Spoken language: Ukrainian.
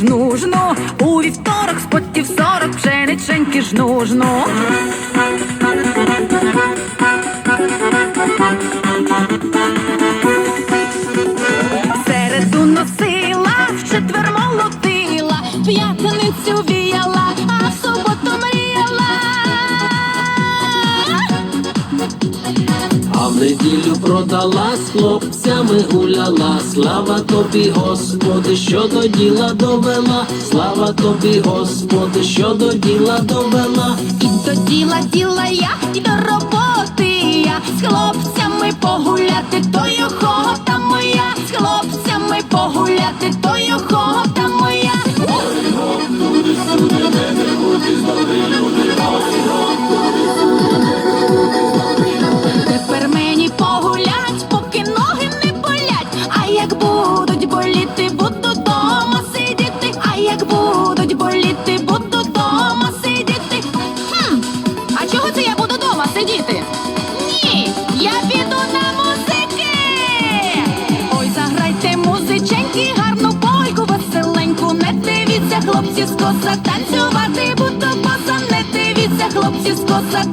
пшениченьки ж нужно, у вівторок спотів сорок, пшениченьки ж нужно. Середу носила, в четвер молотила, п'ятницю віяла, а в суботу мріяла. Неділю продала, з хлопцями гуляла. Слава тобі, Господи, що до діла довела. Слава тобі, Господи, що до діла довела. І до діла діла я, і до роботи я з хлопцями погуляти, то й охота моя, з хлопцями погуляти, то й охота боліти, буду дома сидіти. А як будуть боліти, буду дома сидіти. Хм, а чого це я буду дома сидіти? Ні, я піду на музики. Ой, заграйте музиченьки, гарну бойку, веселеньку. Не дивіться, хлопці, скоса танцювати, буду боза, не дивіться, хлопці, скоса.